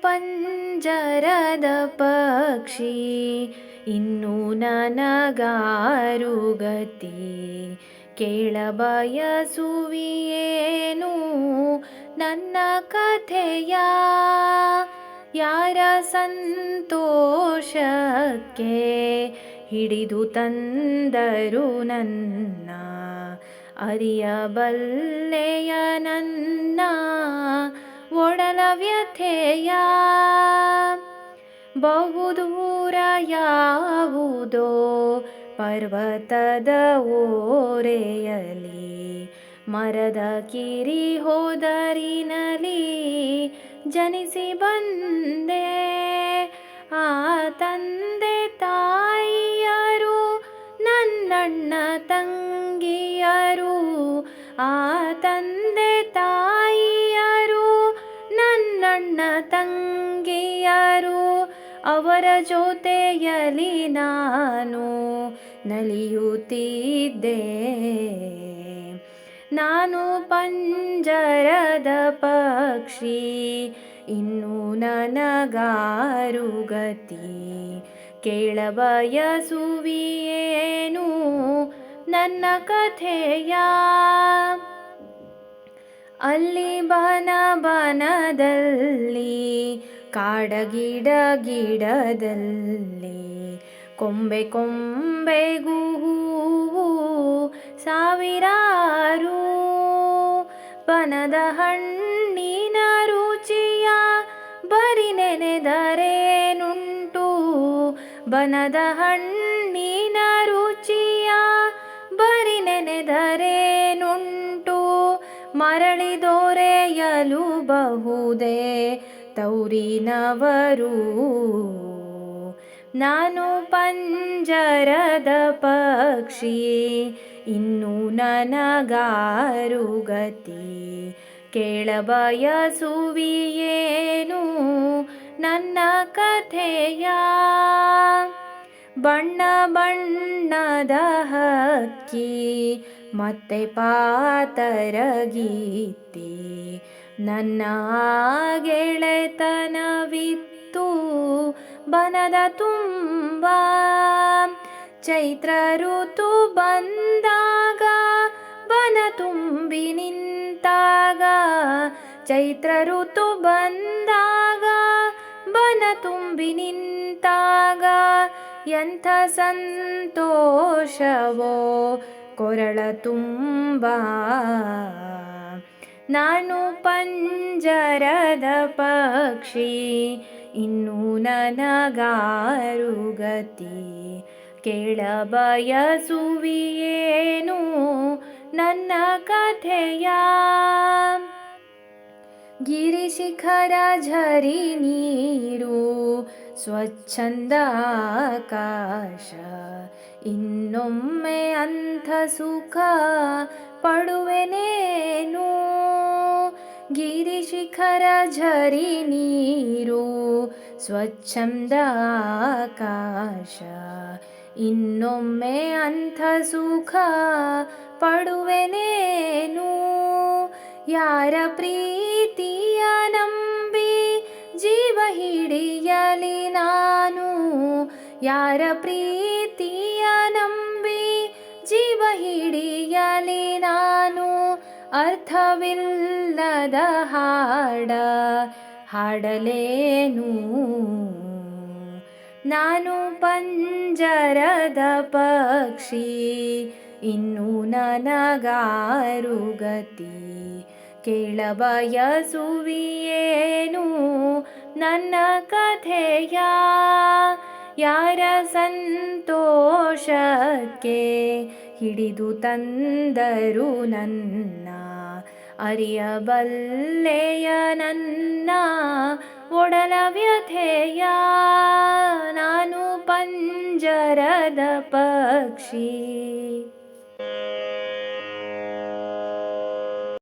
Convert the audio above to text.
ಪಂಜರದ ಪಕ್ಷಿ, ಇನ್ನು ನನಗಾರು ಗತಿ ಕೇಳಬಯಸುವಿಯೇನು ನನ್ನ ಕಥೆಯ? ಯಾರ ಸಂತೋಷಕ್ಕೆ ಹಿಡಿದು ತಂದರು ನನ್ನ ಅರಿಯಬಲ್ಲೆಯ ನನ್ನ ಒಡಲ ವ್ಯಥೆಯ ಬಹುದೂರ ಯಾವುದೋ ಪರ್ವತದ ಓರೆಯಲಿ ಮರದ ಕಿರಿ ಹೋದರಿನಲಿ ಜನಿಸಿ ಬಂದೆ. ಆ ತಂದೆ ತಾಯಿಯರು, ನನ್ನಣ್ಣ ತಂಗಿಯರು, ಆ ತಂದೆ ಅವರ ಜೊತೆಯಲಿ ನಾನು ನಲಿಯುತ್ತಿದ್ದೆ. ನಾನು ಪಂಜರದ ಪಕ್ಷಿ, ಇನ್ನು ನನಗಾರುಗತಿ ಕೇಳಬಯಸುವಿಯೇನು ನನ್ನ ಕಥೆಯ? ಅಲ್ಲಿ ಬನ ಬನದಲ್ಲಿ ಕಾಡಗಿಡ ಗಿಡದಲ್ಲಿ ಕೊಂಬೆ ಕೊಂಬೆಗೂ ಸಾವಿರಾರು ಬನದ ಹಣ್ಣಿನ ರುಚಿಯ ಬರಿ ನೆನೆದರೇನುಂಟು? ಬನದ ಹಣ್ಣಿನ ರುಚಿಯ ಬರಿ ನೆನೆದರೇನುಂಟು? ಮರಳಿ ದೊರೆಯಲು ಬಹುದೇ ತೌರಿನವರು. ನಾನು ಪಂಜರದ ಪಕ್ಷಿ, ಇನ್ನು ನನಗಾರು ಗತಿ. ಕೇಳಬಯಸುವಿಯೇನು ನನ್ನ ಕಥೆಯ? ಬಣ್ಣ ಬಣ್ಣದ ಹಕ್ಕಿ, ಮತ್ತೆ ಪಾತರ ಗೀತೆ ನನ್ನ ಗೆಳೆತನವಿತ್ತು, ಬನದ ತುಂಬ ಚೈತ್ರ ಋತು ಬಂದಾಗ, ಬನ ತುಂಬಿ ನಿಂತಾಗ, ಚೈತ್ರ ಋತು ಬಂದಾಗ, ಬನ ತುಂಬಿ ನಿಂತಾಗ, ಎಂಥ ಸಂತೋಷವೋ ಕೊರಳ ತುಂಬ. ನಾನು ಪಂಜರದ ಪಕ್ಷಿ ಇನ್ನು ನನಗಾರು ಗತಿ ಕೇಳಬಯಸುವಿಯೇನು ನನ್ನ ಕಥೆಯ ಗಿರಿಶಿಖರ ಝರಿ ನೀರು ಸ್ವಚ್ಛಂದ ಆಕಾಶ ಇನ್ನೊಮ್ಮೆ ಅಂಥ ಸುಖ ಪಡುವೆನೇನು? ಗಿರಿಶಿಖರ ಝರಿ ನೀರು ಸ್ವಚ್ಛಂದ ಆಕಾಶ ಇನ್ನೊಮ್ಮೆ ಅಂಥ ಸುಖ ಪಡುವೆನೇನು? ಯಾರ ಪ್ರೀತಿಯ ಹಿಡಿಯಲಿ ನಾನು? ಯಾರ ಪ್ರೀತಿಯ ನಂಬಿ ಜೀವ ಹಿಡಿಯಲಿ ನಾನು? ಅರ್ಥವಿಲ್ಲದ ಹಾಡ ಹಾಡಲೇನು? ನಾನು ಪಂಜರದ ಪಕ್ಷಿ, ಇನ್ನು ನನಗಾರು ಗತಿ? ಕೇಳಬಯಸುವಿಯೇನು ನನ್ನ ಕಥೆಯ ಯಾರ ಸಂತೋಷಕ್ಕೆ ಹಿಡಿದು ತಂದರು ನನ್ನ ಅರಿಯಬಲ್ಲೆಯ ನನ್ನ ಒಡಲ ವ್ಯಥೆಯ ನಾನು ಪಂಜರದ ಪಕ್ಷಿ.